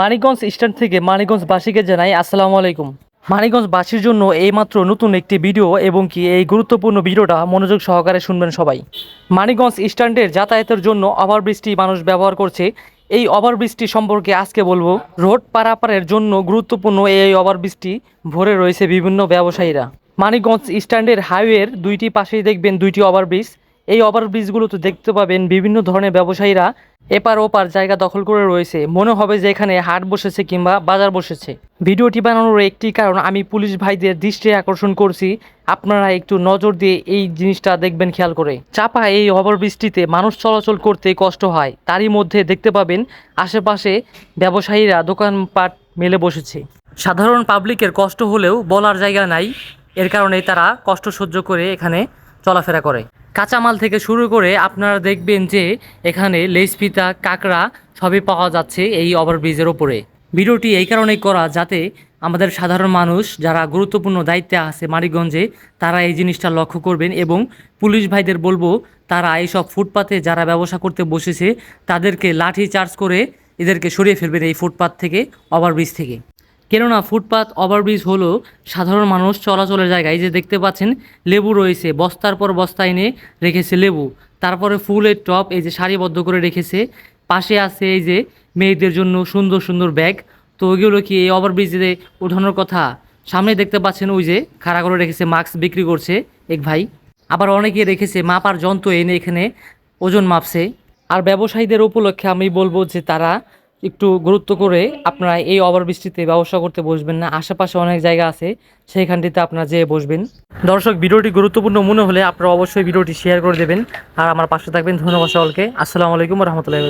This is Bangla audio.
মানিকগঞ্জ স্ট্যান্ড থেকে মানিকগঞ্জবাসীকে জানাই আসসালামু আলাইকুম। মানিকগঞ্জবাসীর জন্য এইমাত্র নতুন একটি ভিডিও এবং কি এই গুরুত্বপূর্ণ ভিডিওটা মনোযোগ সহকারে শুনবেন সবাই। মানিকগঞ্জ স্ট্যান্ডের যাতায়াতের জন্য ওভারব্রিজটি মানুষ ব্যবহার করছে। এই ওভারব্রিজটি সম্পর্কে আজকে বলব, রোড পারাপারের জন্য গুরুত্বপূর্ণ এই ওভারব্রিজটি ভরে রয়েছে বিভিন্ন ব্যবসায়ীরা। মানিকগঞ্জ স্ট্যান্ডের হাইওয়ের দুইটি পাশেই দেখবেন দুইটি ওভারব্রিজ। এই ওভারব্রিজগুলোতে দেখতে পাবেন, বিভিন্ন ধরনের ব্যবসায়ীরা এপার ওপার জায়গা দখল করে রয়েছে। মনে হবে যে এখানে হাট বসেছে কিংবা বাজার বসেছে। ভিডিওটি বানানোর একটি কারণ, আমি পুলিশ ভাইদের দৃষ্টি আকর্ষণ করছি। আপনারা একটু নজর দিয়ে এই জিনিসটা দেখবেন খেয়াল করে। চাপা এই ওভারব্রিজটিতে মানুষ চলাচল করতে কষ্ট হয়। তারই মধ্যে দেখতে পাবেন, আশেপাশে ব্যবসায়ীরা দোকানপাট মেলে বসেছে। সাধারণ পাবলিকের কষ্ট হলেও বলার জায়গা নাই। এর কারণে তারা কষ্ট সহ্য করে এখানে চলাফেরা করে। কাঁচামাল থেকে শুরু করে আপনারা দেখবেন যে এখানে লেস পিতা কাঁকড়া সবই পাওয়া যাচ্ছে এই ওভারব্রিজের ওপরে। ভিডিওটি এই কারণেই করা যাতে আমাদের সাধারণ মানুষ যারা গুরুত্বপূর্ণ দায়িত্বে আছে মানিকগঞ্জে, তারা এই জিনিসটা লক্ষ্য করবেন এবং পুলিশ ভাইদের বলব, তারা এইসব ফুটপাতে যারা ব্যবসা করতে বসেছে, তাদেরকে লাঠি চার্জ করে এদেরকে সরিয়ে ফেলবেন এই ফুটপাত থেকে, ওভারব্রিজ থেকে। কেননা ফুটপাত ওভারব্রিজ হলো সাধারণ মানুষ চলাচলের জায়গা। এই যে দেখতে পাচ্ছেন, লেবু রয়েছে। বস্তার পর বস্তা এনে রেখেছে লেবু। তারপরে ফুলের টপ এই যে সারিবদ্ধ করে রেখেছে। পাশে আছে এই যে মেয়েদের জন্য সুন্দর সুন্দর ব্যাগ। তো ওইগুলো কি এই ওভারব্রিজে ওঠানোর কথা? সামনে দেখতে পাচ্ছেন ওই যে খাড়া করে রেখেছে, মাস্ক বিক্রি করছে এক ভাই। আবার অনেকে রেখেছে, মাপার যন্ত্র এনে এখানে ওজন মাপছে। আর ব্যবসায়ীদের উপলক্ষে আমি বলব যে তারা একটু গুরুত্ব করে আপনারা এই ওভারবৃষ্টিতে ব্যবসা করতে বসবেন না। আশেপাশে অনেক জায়গা আছে, সেইখানটিতে আপনারা যেয়ে বসবেন। দর্শক, ভিডিওটি গুরুত্বপূর্ণ মনে হলে আপনারা অবশ্যই ভিডিওটি শেয়ার করে দেবেন। আর আমার পাশে থাকবেন, ধন্যবাদ সকলকে। আসসালামু আলাইকুম রহমতুল্লাহ